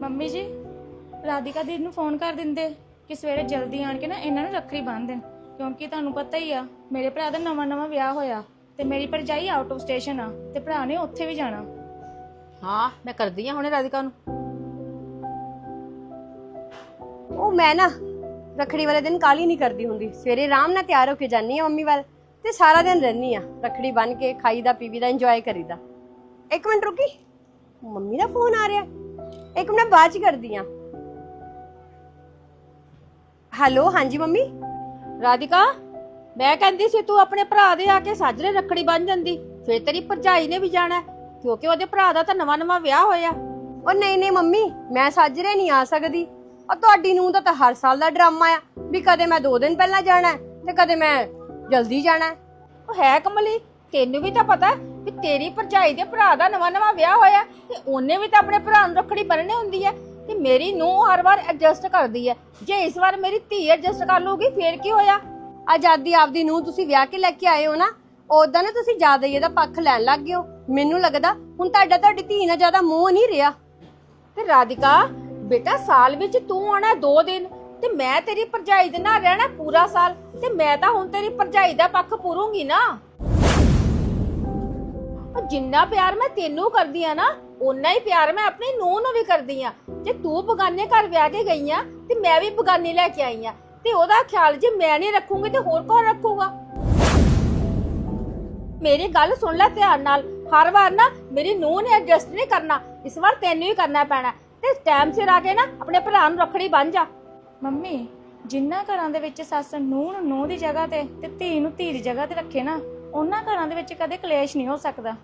Mummy ਜੀ ਰਾਧਿਕਾ ਦੀ ਨੂੰ phone ਕਰ ਦਿੰਦੇ। ਕਿ ਸਵੇਰੇ ਜਲਦੀ ਆਣ ਕੇ ਨਾ ਇਹਨਾਂ ਨੂੰ ਰੱਖੜੀ ਬੰਨ੍ਹ ਦੇਣ। ਕਿਉਂਕਿ ਤੁਹਾਨੂੰ ਪਤਾ ਹੀ ਆ ਮੇਰੇ ਭਰਾ ਦਾ ਨਵਾਂ ਨਵਾਂ ਵਿਆਹ ਹੋਇਆ ਤੇ ਮੇਰੀ ਭਰਜਾਈ ਆਊਟ ਆਫ ਸਟੇਸ਼ਨ ਆ ਤੇ ਭਰਾ ਨੇ ਉੱਥੇ ਵੀ ਜਾਣਾ। ਹਾਂ ਮੈਂ ਕਰਦੀ ਆ ਹੁਣੇ ਰਾਧਿਕਾ ਨੂੰ। ਉਹ ਮੈਂ ਨਾ ਰਖੜੀ ਵਾਲੇ ਦਿਨ ਕਾਲੀ ਨਹੀਂ ਕਰਦੀ ਹੁੰਦੀ। ਸਵੇਰੇ ਆਰਾਮ ਨਾਲ ਤਿਆਰ ਹੋ ਕੇ ਜਾਨੀ ਆ ਮੰਮੀ ਵੱਲ ਤੇ ਸਾਰਾ ਦਿਨ ਰਹਿਨੀ ਆ ਰਖੜੀ ਬੰਨ ਕੇ ਖਾਈਦਾ ਪੀਵੀਦਾ ਇੰਜੋਏ ਕਰੀਦਾ। ਇੱਕ ਮਿੰਟ ਰੁਕੀ। ਮੰਮੀ ਦਾ ਫੋਨ ਆ ਰਿਹਾ। ਇੱਕ ਮਿੰਟ ਬਾਅਦ ਚ ਕਰਦੀ ਆ। ਹੈਲੋ ਹਾਂਜੀ ਮੰਮੀ? ਰਾਧਿਕਾ ਮੈਂ ਕਹਿੰਦੀ ਸੀ ਤੂੰ ਆਪਣੇ ਭਰਾ ਦੇ ਆ ਕੇ ਸਾਜਰੇ ਰੱਖੜੀ ਬੰਨ ਜਾਂਦੀ। ਫੇਰ ਤੇਰੀ ਭਰਜਾਈ ਨੇ ਵੀ ਜਾਣਾ ਕਿਉਂਕਿ ਉਹਦੇ ਭਰਾ ਦਾ ਤਾਂ ਨਵਾਂ ਨਵਾਂ ਵਿਆਹ ਹੋਇਆ। ਉਹ ਨਹੀਂ ਨਹੀਂ ਮੰਮੀ ਮੈਂ ਸਾਜਰੇ ਨਹੀਂ ਆ ਸਕਦੀ। ਉਹ ਤੁਹਾਡੀ ਨੂੰ ਤਾਂ ਹਰ ਸਾਲ ਦਾ ਡਰਾਮਾ ਆ ਵੀ ਕਦੇ ਮੈਂ 2 ਦਿਨ ਪਹਿਲਾਂ ਜਾਣਾ ਤੇ ਕਦੇ ਮੈਂ ਜਲਦੀ ਜਾਣਾ ਉਹ ਹੈ ਕਮਲੀ ਤੈਨੂੰ ਵੀ ਤਾਂ ਪਤਾ ਵੀ ਤੇਰੀ ਭਰਜਾਈ ਦੇ ਭਰਾ ਦਾ ਨਵਾਂ ਨਵਾਂ ਵਿਆਹ ਹੋਇਆ ਤੇ ਉਹਨੇ ਵੀ ਤਾਂ ਆਪਣੇ ਭਰਾ ਨੂੰ ਰੱਖੜੀ ਬੰਨਣੀ ਹੁੰਦੀ ਹੈ ਤੇ ਮੇਰੀ ਨੂੰ ਹਰ ਵਾਰ ਐਡਜਸਟ ਕਰਦੀ ਹੈ। ਜੇ ਇਸ ਵਾਰ ਮੇਰੀ ਧੀ ਐਡਜਸਟ ਕਰ ਲੂਗੀ ਫੇਰ ਕੀ ਹੋਇਆ? ਆਜ਼ਾਦੀ ਆਪਦੀ ਨੂੰ ਤੁਸੀਂ ਵਿਆਹ ਕੇ ਲੈ ਕੇ ਆਏ ਹੋ ਨਾ ਉਦਾਂ ਨਾ ਤੁਸੀਂ ਜ਼ਿਆਦਾ ਹੀ ਇਹਦਾ ਪੱਖ ਲੈਣ ਲੱਗ ਗਏ ਹੋ। ਮੈਨੂੰ ਲੱਗਦਾ ਹੁਣ ਤੁਹਾਡਾ ਤੁਹਾਡੀ ਧੀ ਨਾਲ ਜ਼ਿਆਦਾ ਮੋਹ ਨਹੀਂ ਰਿਹਾ। ਤੇ ਰਾਧਿਕਾ ਬੇਟਾ ਸਾਲ ਵਿੱਚ ਤੂੰ ਆਣਾ ਦੋ ਦਿਨ ਤੇ ਮੈਂ ਤੇਰੀ ਭਰਜਾਈ ਦੇ ਨਾਲ ਰਹਿਣਾ ਪੂਰਾ ਸਾਲ ਤੇ ਮੈਂ ਤਾਂ ਹੁਣ ਤੇਰੀ ਭਰਜਾਈ ਦਾ ਪੱਖ ਪੂਰੂੰਗੀ ਨਾ। ਉਹ ਜਿੰਨਾ ਪਿਆਰ ਮੈਂ ਤੈਨੂੰ ਕਰਦੀ ਆ ਨਾ, ਓਨਾ ਹੀ ਪਿਆਰ ਮੈਂ ਆਪਣੀ ਨੂੰਹ ਨੂੰ ਵੀ ਕਰਦੀ ਆ। ਜੇ ਤੂੰ ਬਗਾਨੇ ਘਰ ਵਿਆਹ ਕੇ ਗਈ ਆ, ਤੇ ਮੈਂ ਵੀ ਬਗਾਨੀ ਲੈ ਕੇ ਆਈ ਆ। ਤੇ ਉਹਦਾ ਖਿਆਲ ਜੇ ਮੈਂ ਨਹੀਂ ਰੱਖੂੰਗੀ, ਤੇ ਹੋਰ ਕੌਣ ਰੱਖੂਗਾ? ਮੇਰੀ ਗੱਲ ਸੁਣ ਲੈ ਧਿਆਨ ਨਾਲ। ਹਰ ਵਾਰ ਨਾ ਮੇਰੀ ਨੂੰਹ ਨੇ ਐਡਜਸਟ ਨਹੀਂ ਕਰਨਾ। ਇਸ ਵਾਰ ਤੈਨੂੰ ਹੀ ਕਰਨਾ ਪੈਣਾ। ਤੇ ਟਾਈਮ ਸਿਰ ਆ ਕੇ ਨਾ ਆਪਣੇ ਭਰਾ ਨੂੰ ਰੱਖੜੀ ਬੰਨ ਜਾ। ਮੰਮੀ, ਜਿੰਨਾ ਘਰਾਂ ਦੇ ਵਿੱਚ ਸੱਸ ਨੂੰਹ ਨੂੰ ਨੂੰਹ ਦੀ ਜਗ੍ਹਾ ਤੇ ਤੇ ਧੀ ਨੂੰ ਧੀ ਦੀ ਜਗ੍ਹਾ ਤੇ ਰੱਖੇ ਨਾ ਉਹਨਾਂ ਘਰਾਂ ਦੇ ਵਿੱਚ ਕਦੇ ਕਲੇਸ਼ ਨਹੀਂ ਹੋ ਸਕਦਾ।